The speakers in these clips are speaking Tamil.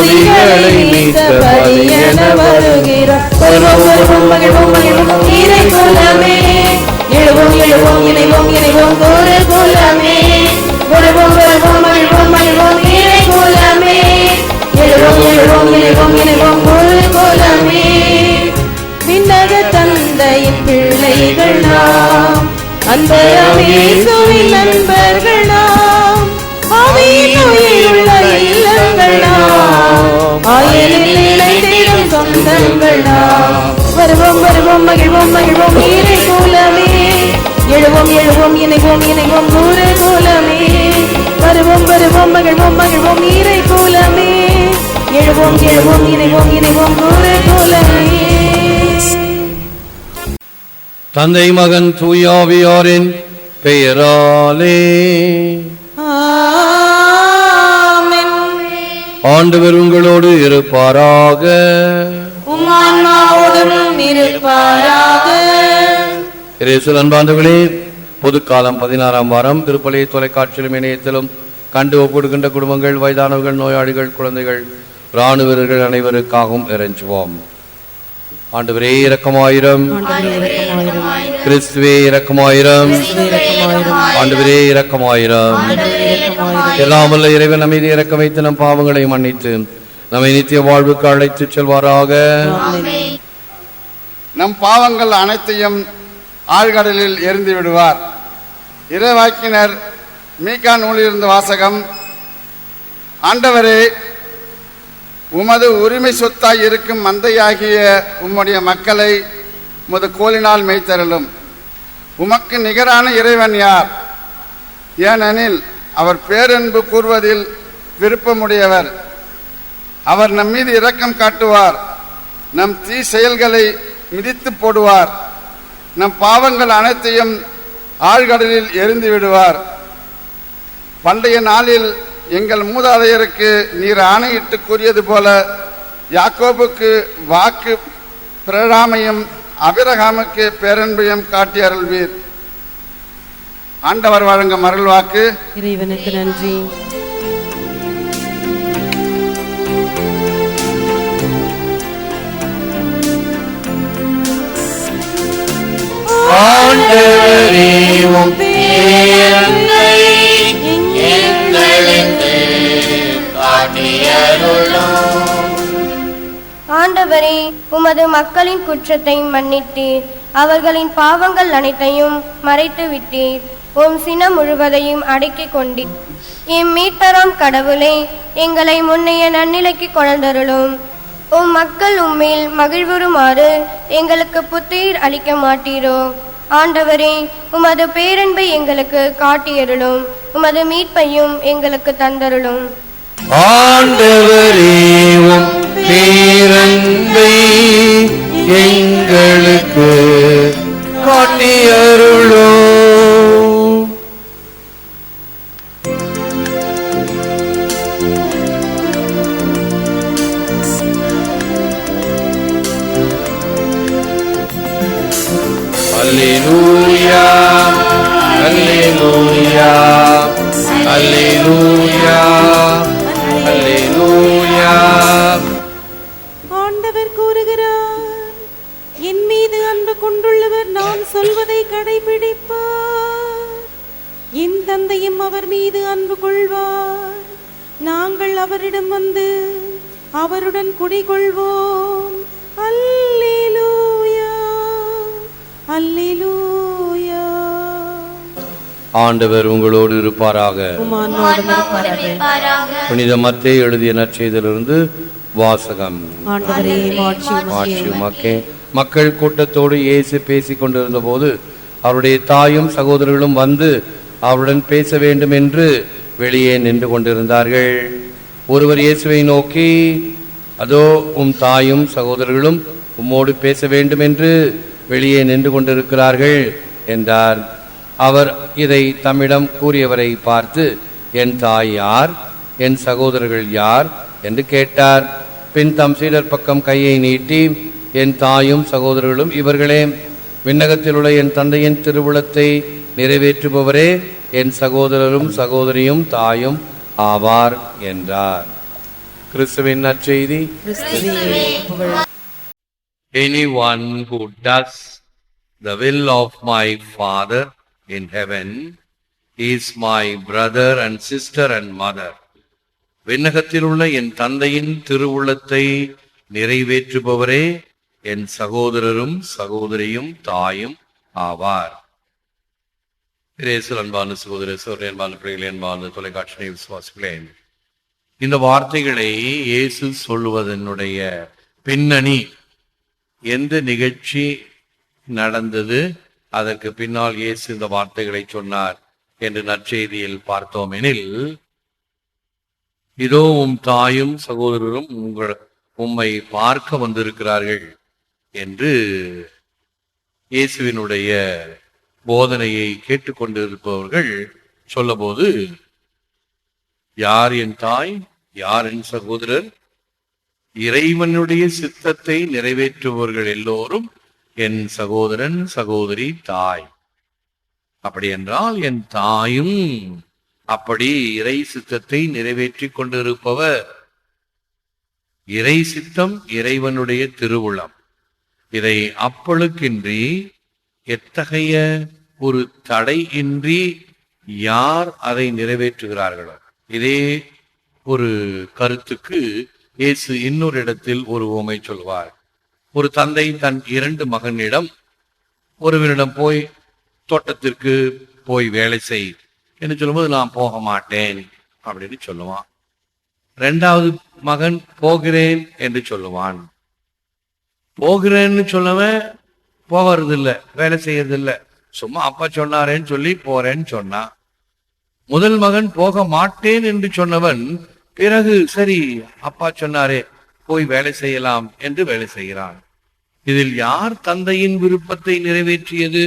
பாவிகளை மீட்ட பதியென வருகிறார். வருவோம் வருவோம் எழுவோம் எழுவோம் இணைவோம் இணைவோம் வருவோம் எழுவோம் எழுவோம் இணைவோம் இணைவோம் விண்ணக தந்தையின் பிள்ளைகள் நாம் அந்த இயேசுவின் நாம் ஆயலில் இணைந்திடும் சொந்தங்கள்? வருவோம் வருவோம் மகிழ்வோம் மகிழ்வோம் ஈரை கூலமே எழுவோம் எழுவோம் இணைவோம் இணைவோம் நூறு கூலமே வருவோம் வருவோம் மகிழ்வோம் மகிழ்வோம் ஈரை கூலமே எழுவோம் எழுவோம் இணைவோம் இணைவோம் நூறு கூலமே தந்தை மகன் தூயாவியாரின் பெயராலே. ஆண்டவர் உங்களோடு இருப்பாராக. இயேசுவில் அன்பாண்டவர்களே பொதுக்காலம் பதினாறாம் வாரம். திருப்பலி தொலைக்காட்சியிலும் இணையத்திலும் கண்டு ஒப்பிடுகின்ற குடும்பங்கள் வயதானவர்கள் நோயாளிகள் குழந்தைகள் இராணுவ வீரர்கள் அனைவருக்காகவும் இறைஞ்சுவோம். ஆண்டவரே இரக்கமாயிரம். கிறிஸ்துவே இரக்கமாயிரம். ஆண்டவரே இரக்கமாயிரம். எல்லாம் வல்ல இறைவன் அமைதி இறக்க வைத்து நம் பாவங்களை மன்னித்து நம்மை நித்திய வாழ்வுக்கு அழைத்துச் செல்வாராக. நம் பாவங்கள் அனைத்தையும் ஆழ்கடலில் எரிந்து விடுவார். இறைவாக்கினர் மீகா நூலிலிருந்து வாசகம். ஆண்டவரே உமது உரிமை சொத்தாய் இருக்கும் மந்தையாகிய உம்முடைய மக்களை உமது கோலினால் மேய்த்தருளும். உமக்கு நிகரான இறைவன் யார்? ஏனெனில் அவர் பேரன்பு கூறுவதில் விருப்பமுடையவர். அவர் நம் மீது இரக்கம் காட்டுவார். நம் தீ செயல்களை மிதித்து போடுவார். நம் பாவங்கள் அனைத்தையும் ஆழ்கடலில் எரிந்து விடுவார். பண்டைய நாளில் எங்கள் மூதாதையருக்கு நீர் ஆணையிட்டு கூறியது போல யாக்கோபுக்கு வாக்கு பிரழாமையும் அபிரகாமுக்கு பேரன்பையும் காட்டி அருள்வீர். ஆண்டவர் வழங்கும் அருள் வாக்கு இறைவனுக்கு நன்றி. உமது மக்களின் குற்றத்தை மன்னித்தீர். அவர்களின் பாவங்கள் அனைத்தையும் மறைத்து விட்டீர் உம் சினம் முழுவதையும் அடக்கிக் கொண்டீர் எம் மீட்பராம் கடவுளே எங்களை முன்னைய நன்னிலைக்கு கொண்டருளும் உம் மக்கள் உம்மில் மகிழ்வுறுமாறு எங்களுக்கு புத்துயிர் அளிக்க மாட்டீரோ. ஆண்டவரே உமது பேரன்பை எங்களுக்கு காட்டியருளும். உமது மீட்பையும் எங்களுக்கு தந்தருளும். ஆண்டவரே உம் பேரன்பை எங்களுக்கு காட்டியருளோ. கொண்டுள்ளவர் நான் சொல்வதை கடைபிடிப்பார். என் தந்தையும் அவர் மீது அன்பு கொள்வார். நாங்கள் அவரிடம் வந்து அவருடன் குடிகொள்வோம். அல்லேலூயா அல்லேலூயா. ஆண்டவர் உங்களோடு இருப்பாராக. புனித மத்தே எழுதிய நற்செய்திலிருந்து வாசகம். ஆட்சி மக்கே மக்கள் கூட்டத்தோடு இயேசு பேசிக் கொண்டிருந்த போது அவருடைய தாயும் சகோதரர்களும் வந்து அவருடன் பேச வேண்டும் என்று வெளியே நின்று கொண்டிருந்தார்கள். ஒருவர் இயேசுவை நோக்கி அதோ உம் தாயும் சகோதரர்களும் உம்மோடு பேச வேண்டும் என்று வெளியே நின்று கொண்டிருக்கிறார்கள் என்றார். அவர் இதை தம்மிடம் கூறியவரை பார்த்து என் தாய் யார்? என் சகோதரர்கள் யார்? என்று கேட்டார். பின் தம் சீடர் பக்கம் கையை நீட்டி என் தாயும் சகோதரர்களும் இவர்களே விண்ணகத்தில் உள்ள என் தந்தையின் திருவுளத்தை நிறைவேற்றுபவரே என் சகோதரரும் சகோதரியும் தாயும் ஆவார் என்றார். கிறிஸ்துவின் நற்செய்தி. Anyone who does the will of my Father in heaven is my brother and sister and mother. விண்ணகத்தில் உள்ள என் தந்தையின் திருவுள்ளத்தை நிறைவேற்றுபவரே என் சகோதரரும் சகோதரியும் தாயும் ஆவார். பிரேசல் அன்பான சகோதர சோதரி அன்பான பிள்ளைகளே அன்பான தொலைக்காட்சி விசுவாசிகளே இந்த வார்த்தைகளை இயேசு சொல்லுவதனுடைய பின்னணி எந்த நிகழ்ச்சி நடந்தது அதற்கு பின்னால் இயேசு இந்த வார்த்தைகளை சொன்னார் என்று நற்செய்தியில் பார்த்தோம் எனில் இதோ உம் தாயும் சகோதரரும் உங்கள் உம்மை பார்க்க வந்திருக்கிறார்கள். என்று இயேசுவினுடைய போதனையை கேட்டுக்கொண்டிருப்பவர்கள் சொல்லபோது யார் என் தாய்? யார் என் சகோதரர்? இறைவனுடைய சித்தத்தை நிறைவேற்றுபவர்கள் எல்லோரும் என் சகோதரன் சகோதரி தாய். அப்படி என்றால் என் தாயும் அப்படி இறை சித்தத்தை நிறைவேற்றி கொண்டிருப்பவர். இறை சித்தம் இறைவனுடைய திருவுளம். இதை அப்பழுக்கின்றி எத்தகைய ஒரு தடை இன்றி யார் அதை நிறைவேற்றுகிறார்களோ? இதே ஒரு கருத்துக்கு இயேசு இன்னொரு இடத்தில் ஒரு உமை சொல்வார். ஒரு தந்தை தன் இரண்டு மகனிடம் ஒருவனிடம் போய் தோட்டத்திற்கு போய் வேலை செய். என்று சொல்லும்போது நான் போக மாட்டேன் அப்படின்னு சொல்லுவான். ரெண்டாவது மகன் போகிறேன் என்று சொல்லுவான். போகிறேன்னு சொல்லவன் போகிறதில்ல வேலை செய்யறதில்ல. சும்மா அப்பா சொன்னாரேன்னு சொல்லி போறேன்னு சொன்னான் முதல் மகன் போக மாட்டேன் என்று சொன்னவன் பிறகு சரி அப்பா சொன்னாரே போய் வேலை செய்யலாம் என்று வேலை செய்கிறான். இதில் யார் தந்தையின் விருப்பத்தை நிறைவேற்றியது?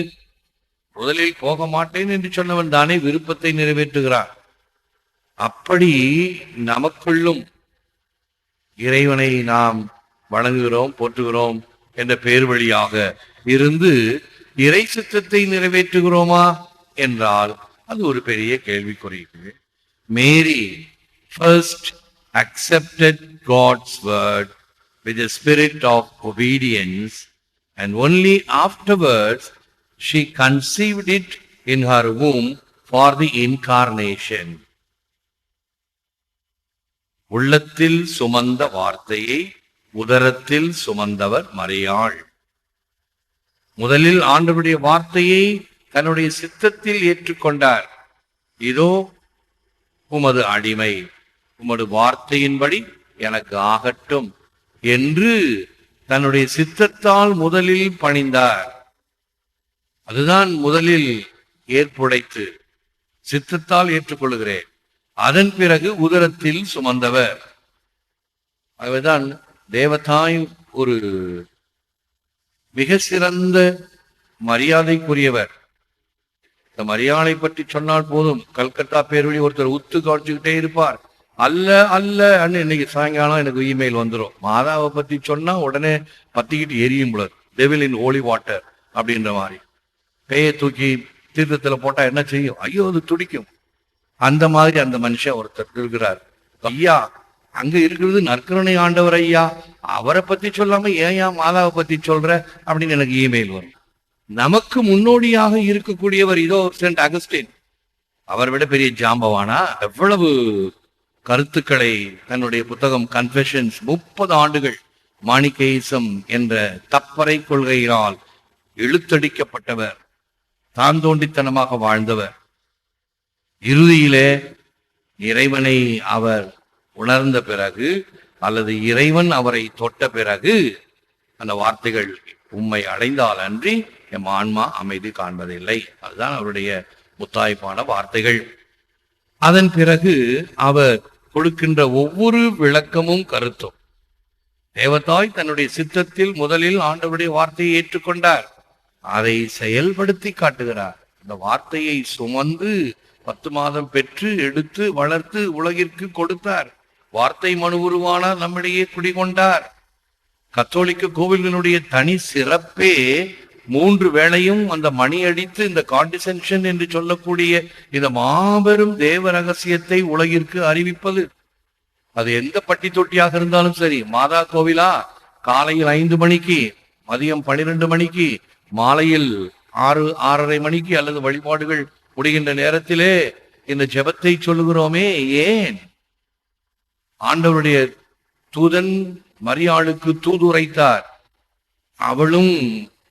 முதலில் போக மாட்டேன் என்று சொன்னவன் தானே விருப்பத்தை நிறைவேற்றுகிறான். அப்படி நமக்குள்ளும் இறைவனை நாம் வணங்குகிறோம் போற்றுகிறோம் என்ற பேர் வழியாக இருந்து இறை சித்தத்தை நிறைவேற்றுகிறோமா என்றால் அது ஒரு பெரிய கேள்விக்குறிக்கு Mary first accepted God's word with spirit of obedience and only afterwards she conceived it in her womb for the incarnation உள்ளத்தில் சுமந்த வார்த்தையை உதரத்தில் சுமந்தவர் மறையாள். முதலில் ஆண்டவருடைய வார்த்தையை தன்னுடைய சித்தத்தில் ஏற்றுக்கொண்டார். இதோ உமது அடிமை உமது வார்த்தையின்படி எனக்கு ஆகட்டும் என்று தன்னுடைய சித்தத்தால் முதலில் பணிந்தார். அதுதான் முதலில் ஏற்புடைத்து சித்தத்தால் ஏற்றுக்கொள்கிறேன். அதன் பிறகு உதரத்தில் சுமந்தவர். அதுதான் தேவதாய் ஒரு மிக சிறந்த மரியாதைக்குரியவர். இந்த மரியாதை பற்றி சொன்னால் போதும். கல்கத்தா பேர்வழி ஒருத்தர் உத்து காட்சிக்கிட்டே இருப்பார். அல்ல அல்ல அன்னு இன்னைக்கு சாயங்காலம் எனக்கு இமெயில் வந்துடும் மாதாவை பத்தி சொன்னா உடனே பத்திக்கிட்டு எரியும் போல டெவில் இன் ஹோலி வாட்டர் அப்படின்ற மாதிரி. பேயை தூக்கி தீர்த்தத்துல போட்டா என்ன செய்யும்? ஐயோ அது துடிக்கும். அந்த மாதிரி அந்த மனுஷன் ஒருத்தர் இருக்கிறார். ஐயா அங்க இருக்கிறது நற்கருணை ஆண்டவர் ஐயா. அவரை பத்தி சொல்லாம ஏன் மாதாவை பத்தி சொல்ற? அப்படின்னு எனக்கு இமெயில் வரும். நமக்கு முன்னோடியாக இருக்கக்கூடியவர் இதோ சென்ட் அகஸ்டின். அவர் விட பெரிய ஜாம்பவானா? எவ்வளவு கருத்துக்களை தன்னுடைய புத்தகம் கன்ஃபெஷன்ஸ் முப்பது ஆண்டுகள் மாணிக்கேசம் என்ற தப்பறை கொள்கையினால் இழுத்தடிக்கப்பட்டவர் தான் தோண்டித்தனமாக வாழ்ந்தவர். இறுதியிலே இறைவனை அவர் உணர்ந்த பிறகு அல்லது இறைவன் அவரை தொட்ட பிறகு அந்த வார்த்தைகள் உம்மை அடைந்தால் அன்றி எம் ஆன்மா அமைதி காண்பதில்லை. அதுதான் அவருடைய முத்தாய்ப்பான வார்த்தைகள். அதன் பிறகு அவர் கொடுக்கின்ற ஒவ்வொரு விளக்கமும் கருத்தும். தேவதாய் தன்னுடைய சித்தத்தில் முதலில் ஆண்டவருடைய வார்த்தையை ஏற்றுக்கொண்டார். அதை செயல்படுத்தி காட்டுகிறார். அந்த வார்த்தையை சுமந்து பத்து மாதம் பெற்று எடுத்து வளர்த்து உலகிற்கு கொடுத்தார். வார்த்தை மனு உருவானார் நம்மிடையே குடிகொண்டார். கத்தோலிக்க கோவில்களுடைய தனி சிறப்பே மூன்று வேளையும் அந்த மணி அடித்து இந்த காண்டிசென்ஷன் என்று சொல்லக்கூடிய இந்த மாபெரும் தேவ ரகசியத்தை உலகிற்கு அறிவிப்பது. அது எந்த பட்டி தொட்டியாக இருந்தாலும் சரி மாதா கோவிலா? காலையில் ஐந்து மணிக்கு மதியம் பனிரெண்டு மணிக்கு மாலையில் ஆறு ஆறரை மணிக்கு அல்லது வழிபாடுகள் முடிகின்ற நேரத்திலே இந்த ஜெபத்தை சொல்லுகிறோமே ஏன்? ஆண்டவருடைய தூதன் மரியாளுக்கு தூதுரைத்தார். அவளும்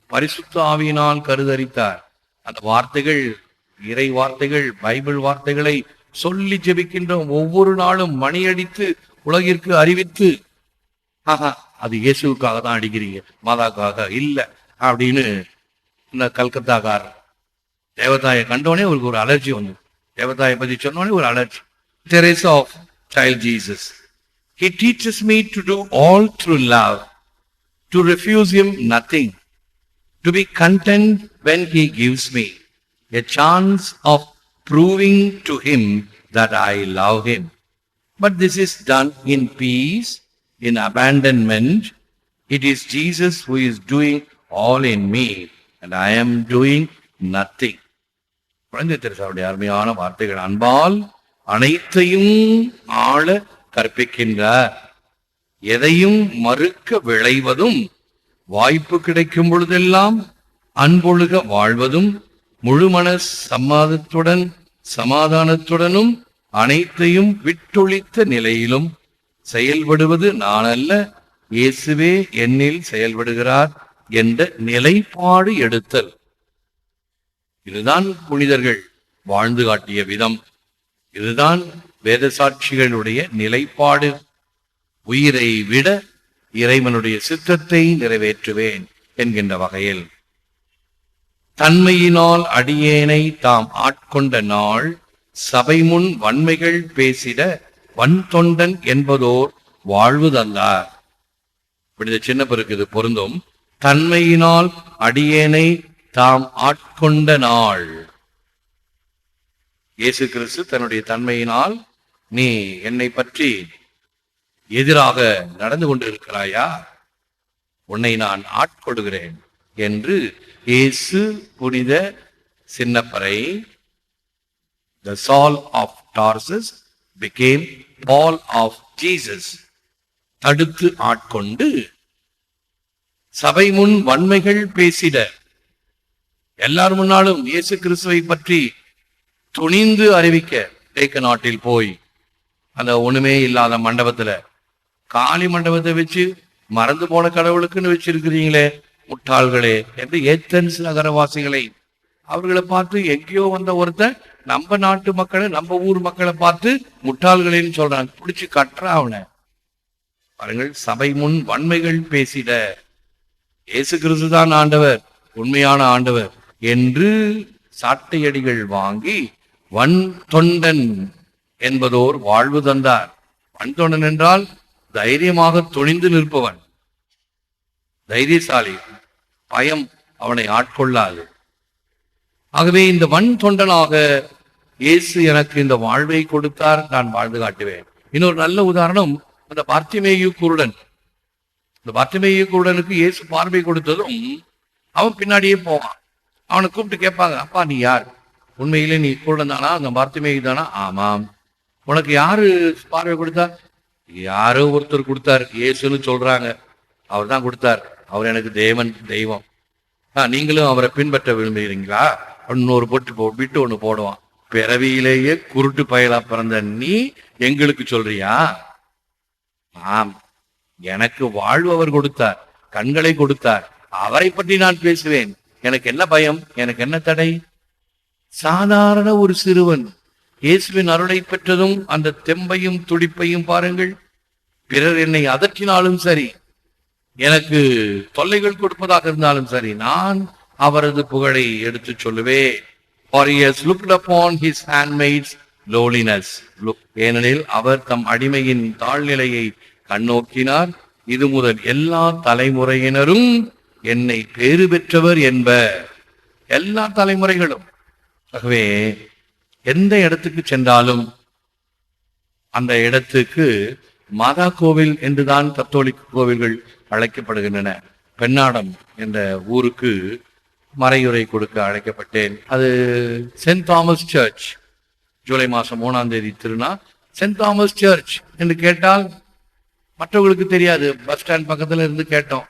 பரிசுத்த ஆவியினால் கருதரித்தார். அந்த வார்த்தைகள் இறை வார்த்தைகள் பைபிள் வார்த்தைகளை சொல்லி ஜெபிக்கின்ற ஒவ்வொரு நாளும் மணியடித்து உலகிற்கு அறிவித்து ஆஹா அது இயேசுவுக்காக தான் அடிக்கிறீங்க மாதாக்காக இல்ல அப்படின்னு இந்த கல்கத்தாக்கார் தேவதாயை கண்டோடனே அவருக்கு ஒரு அலர்ஜி வந்து தேவதாயை பத்தி சொன்னோடனே ஒரு allergy. Therese of child Jesus He teaches me to do all through love, to refuse him nothing, to be content when he gives me a chance of proving to him that I love him. But this is done in peace, in abandonment. It is Jesus who is doing all in me, and I am doing nothing. குழந்தை தெரசாவுடைய அருமையான வார்த்தைகள் அன்பால் அனைத்தையும் ஆள கற்பிக்கின்றார். எதையும் மறுக்க விளைவதும் வாய்ப்பு கிடைக்கும் பொழுதெல்லாம் அன்பொழுக வாழ்வதும் முழுமன சம்மாதத்துடன் சமாதானத்துடனும் அனைத்தையும் விட்டொழித்த நிலையிலும் செயல்படுவது நான் அல்ல இயேசுவே என்னில் செயல்படுகிறார் என்ற நிலைப்பாடு எடுத்தல். இதுதான் புனிதர்கள் வாழ்ந்து காட்டிய விதம். இதுதான் வேத சாட்சிகளுடைய நிலைப்பாடு உயிரை விட இறைவனுடைய சித்தத்தை நிறைவேற்றுவேன் என்கின்ற வகையில். தன்மையினால் அடியேனை தாம் ஆட்கொண்ட நாள் சபை முன் வன்மைகள் பேசிட வன்தொண்டன் என்பதோர் வாழ்வு தந்தார் இப்படி சின்ன பிறகு இது பொருந்தும். தன்மையினால் அடியேனை தாம் ஆட்கொண்ட நாள். இயேசு கிறிஸ்து தன்னுடைய தன்மையினால் நீ என்னை பற்றி எதிராக நடந்து கொண்டிருக்கிறாயா? உன்னை நான் ஆட்கொடுகிறேன் என்று இயேசு புனித சின்னப்பரை the Saul of Tarsus became Paul of Jesus தடுத்து ஆட்கொண்டு சபை முன் வன்மைகள் பேசிட. எல்லார் முன்னாலும் இயேசு கிறிஸ்துவை பற்றி துணிந்து அறிவிக்க தேக்க நாட்டில் போய் அந்த ஒண்ணுமே இல்லாத மண்டபத்துல. காளி மண்டபத்தை வச்சு மறந்து போன கடவுளுக்குன்னு வச்சிருக்கிறீங்களே முட்டாள்களே என்று ஏத்தன்ஸ் நகரவாசிகளை. அவர்களை பார்த்து எங்கேயோ வந்த ஒருத்தன் நம்ம நாட்டு மக்களை நம்ம ஊர் மக்களை பார்த்து முட்டாள்களேன்னு சொல்றாங்க. பிடிச்சு கற்றா அவனை. பாருங்கள் சபை முன் வன்மைகள் பேசிட. இயேசு கிறிஸ்து தான் ஆண்டவர் உண்மையான ஆண்டவர் என்று சாட்டையடிகள் வாங்கி வன் தொண்டன் என்பதோர் வாழ்வு தந்தார். வன்தொண்டன் என்றால் தைரியமாக துணிந்து நிற்பவன். தைரியசாலி பயம் அவனை ஆட்கொள்ளாது. ஆகவே இந்த வன் தொண்டனாக இயேசு எனக்கு இந்த வாழ்வை கொடுத்தார் நான் வாழ்ந்து காட்டுவேன். இன்னொரு நல்ல உதாரணம் அந்த பார்த்திமேயு குருடன். இந்த பார்த்திமேயு குருடனுக்கு இயேசு பார்வை கொடுத்ததும் அவன் பின்னாடியே போவான். அவனை கூப்பிட்டு கேட்பாங்க அப்பா நீ யார்? உண்மையிலே நீ குருடன் தானா? அந்த பார்த்திமேயு தானா? ஆமாம். உனக்கு யாரு பார்வை கொடுத்தா? யாரோ ஒருத்தர் கொடுத்தார். இயேசுன்னு சொல்றாங்க. அவர் தான் கொடுத்தார். அவர் எனக்கு தேவன் தெய்வம். ஆ, நீங்களும் அவரை பின்பற்ற விரும்புகிறீங்களா? இன்னொரு பொட்டு போ விட்டு ஒண்ணு போடுவான். பிறவியிலேயே குருட்டு பயலா பிறந்த நீ எங்களுக்கு சொல்றியா? ஆம். எனக்கு வாழ்வு அவர் கொடுத்தார். கண்களை கொடுத்தார். அவரை பற்றி நான் பேசுவேன். எனக்கு என்ன பயம்? எனக்கு என்ன தடை? சாதாரண ஒரு சிறுவன் இயேசுவின் அருளை பெற்றதும் அந்த தெம்பையும் துடிப்பையும் பாருங்கள். பிறர் என்னை அதற்றினாலும் சரி எனக்கு தொல்லைகள் கொடுப்பதாக இருந்தாலும் சரி நான் அவரது புகழை எடுத்துச் சொல்லுவேன். For he has looked upon his handmaid's ஏனெனில் அவர் தம் அடிமையின் தாழ்நிலையை கண்ணோக்கினார். இது முதல் எல்லா தலைமுறையினரும் என்னை பேறு பெற்றவர் என்ப எல்லா தலைமுறைகளும். ஆகவே எந்த இடத்துக்கு சென்றாலும் அந்த இடத்துக்கு மாதா கோவில் என்றுதான் கத்தோலிக் கோவில்கள் அழைக்கப்படுகின்றன. பெண்ணாடம் என்ற ஊருக்கு மறையுரை கொடுக்க அழைக்கப்பட்டேன். அது சென்ட் தாமஸ் சர்ச் ஜூலை மாசம் மூணாம் தேதி திருநா சென்ட் தாமஸ் சர்ச் என்று கேட்டால் மற்றவங்களுக்கு தெரியாது. பஸ் ஸ்டாண்ட் பக்கத்துல இருந்து கேட்டோம்.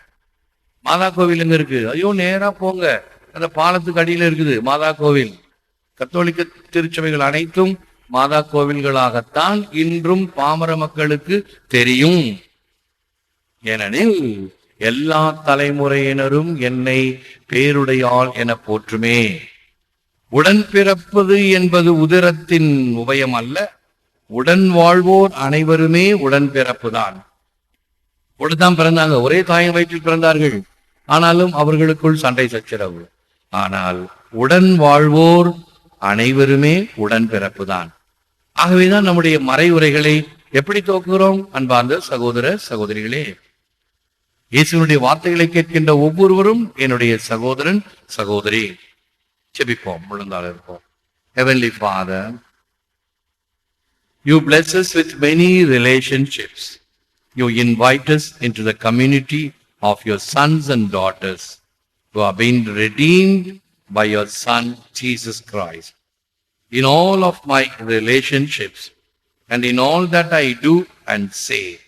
மாதா கோவில் எங்க இருக்கு? ஐயோ நேரா போங்க. அந்த பாலத்துக்கு அடியில இருக்குது மாதா கோவில். கத்தோலிக்க திருச்சபைகள் அனைத்தும் மாதா கோவில்களாகத்தான் இன்றும் பாமர மக்களுக்கு தெரியும். ஏனெனில் எல்லா தலைமுறையினரும் என்னை பேருடையாள் என போற்றுமே. உடன் பிறப்பது என்பது உதிரத்தின் உபயம் அல்ல. உடன் வாழ்வோர் அனைவருமே உடன் பிறப்புதான் உடன்தான் பிறந்தாங்க. ஒரே தாயின் வயிற்றில் பிறந்தார்கள். ஆனாலும் அவர்களுக்குள் சண்டை சச்சரவு. ஆனால் உடன் வாழ்வோர் அனைவருமே உடன் உடன்பிறப்புதான் ஆகவேதான் நம்முடைய மறைவுரைகளை எப்படி தோக்குகிறோம் அன்பார்ந்த சகோதர சகோதரிகளே இயேசுனுடைய வார்த்தைகளை கேட்கின்ற ஒவ்வொருவரும் என்னுடைய சகோதரன் சகோதரி செபிப்போம் முழுந்தால் இருப்போம் heavenly father you blesses with many relationships you invite us in to the community of your sons and daughters who have been redeemed by your Son, Jesus Christ. In all of my relationships and in all that I do and say,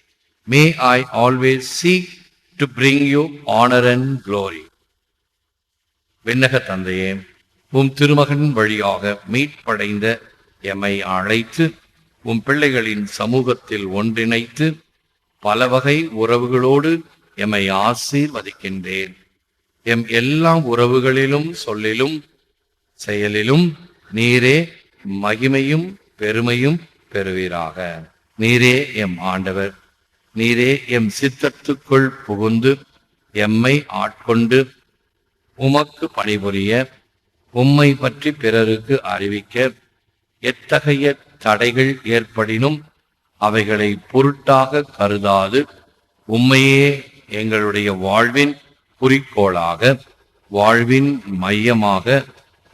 may I always seek to bring you honor and glory. விண்ணக தந்தையே உம் திருமகன் வழியாக மீட்படைந்த எம்மை அழைத்து உம் பிள்ளைகளின் சமூகத்தில் ஒன்றிணைத்து பல வகை உறவுகளோடு எம்மை ஆசீர்வதிக்கின்றேன் எம் எல்லா உறவுகளிலும் சொல்லிலும் செயலிலும் நீரே மகிமையும் பெருமையும் பெறுவீராக. நீரே எம் ஆண்டவர். நீரே எம் சித்தத்துக்குள் புகுந்து எம்மை ஆட்கொண்டு உமக்கு பணிபுரிய உம்மை பற்றி பிறருக்கு அறிவிக்க எத்தகைய தடைகள் ஏற்படினும் அவைகளை பொருட்டாக கருதாது. உம்மையே எங்களுடைய வாழ்வின் குறிக்கோளாக வாழ்வின் மையமாக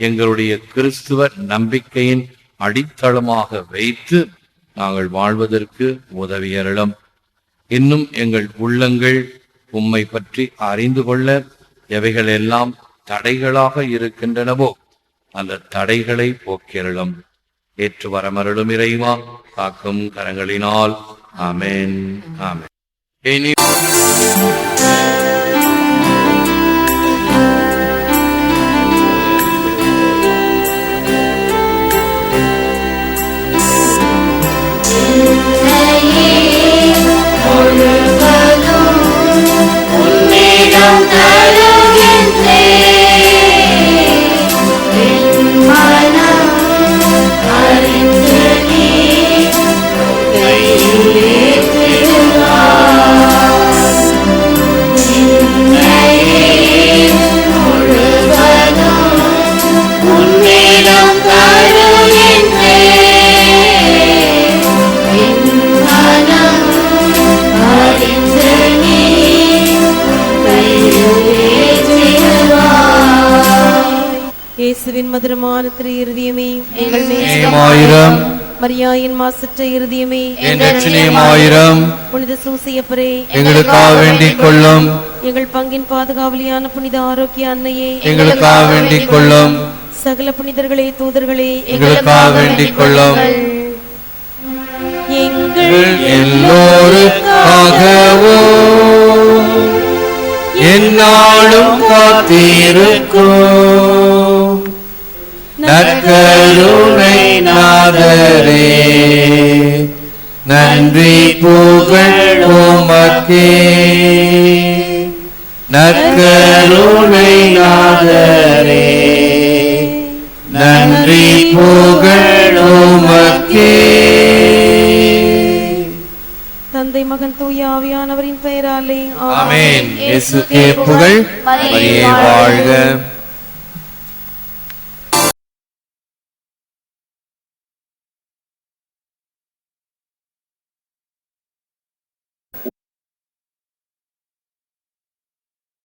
எங்களுடைய கிறிஸ்துவ நம்பிக்கையின் அடித்தளமாக வைத்து நாங்கள் வாழ்வதற்கு உதவியருளும். இன்னும் எங்கள் உள்ளங்கள் உம்மை பற்றி அறிந்து கொள்ள எவைகள் எல்லாம் தடைகளாக இருக்கின்றனவோ அந்த தடைகளை போக்கிறளும் ஏற்று வரமருளும் இறைவா காக்கும் கரங்களினால். ஆமேன். ஆமேன். இனி இயேசுவின் மதுரமான திரு இருதயமே ஆயிரம் மரியாயின் மாசற்ற இருதயமே. ஆயிரம் புனித சூசியப்பரே எங்களுக்காக வேண்டிக் கொள்ளும் எங்கள் பங்கின் பாதுகாவலியான புனித ஆரோக்கிய அன்னையே எங்களுக்காக வேண்டிக் கொள்ளும் சகல புனிதர்களே தூதர்களே எங்களுக்காக வேண்டிக் கொள்ளும் எங்கள் எல்லோருக்காகவும் என்னாலும் காத்திருக்கும். நற்கருணை நாதரே நன்றி புகழ் உமக்கே. நற்கருணை நாதரே நன்றி புகழ் உமக்கே. தந்தை மகன் தூய ஆவியானவரின் பெயராலே ஆமென். இயேசுக்கே புகழ். மரியே வாழ்க.